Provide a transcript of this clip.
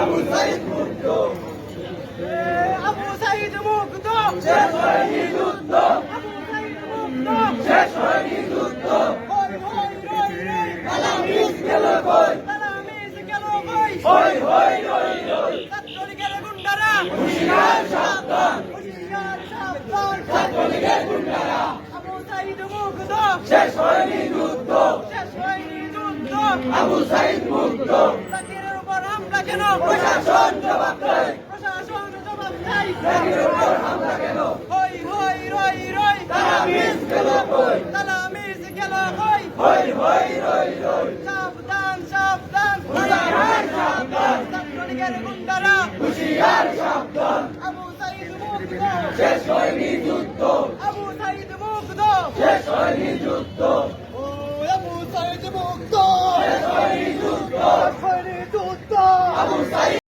আবু সাইদ মুক্ত আবু সাইদ শেষ হয়নি যুদ্ধ আবু সাইদ মুক্ত জাতির উপর হামলা কেন? প্রশাসন জবাব দেয়। প্রশাসন জবাব চাই জাতির উপর হামলা কেন? হই হই রই রই। তালামিস গেল কই? তালামিজ গেল কই? হই হই রই রই। সাবধান সাবধান। হুশিয়ার সাবধান। ছাত্রলীগের গুন্ডারা। হুশিয়ার সাবধান। আবু সাইদ মুক্ত শেষ হয়নি যুদ্ধ। আবু সাইদ মুক্ত শেষ হয়নি যুদ্ধ। ও vamos sair.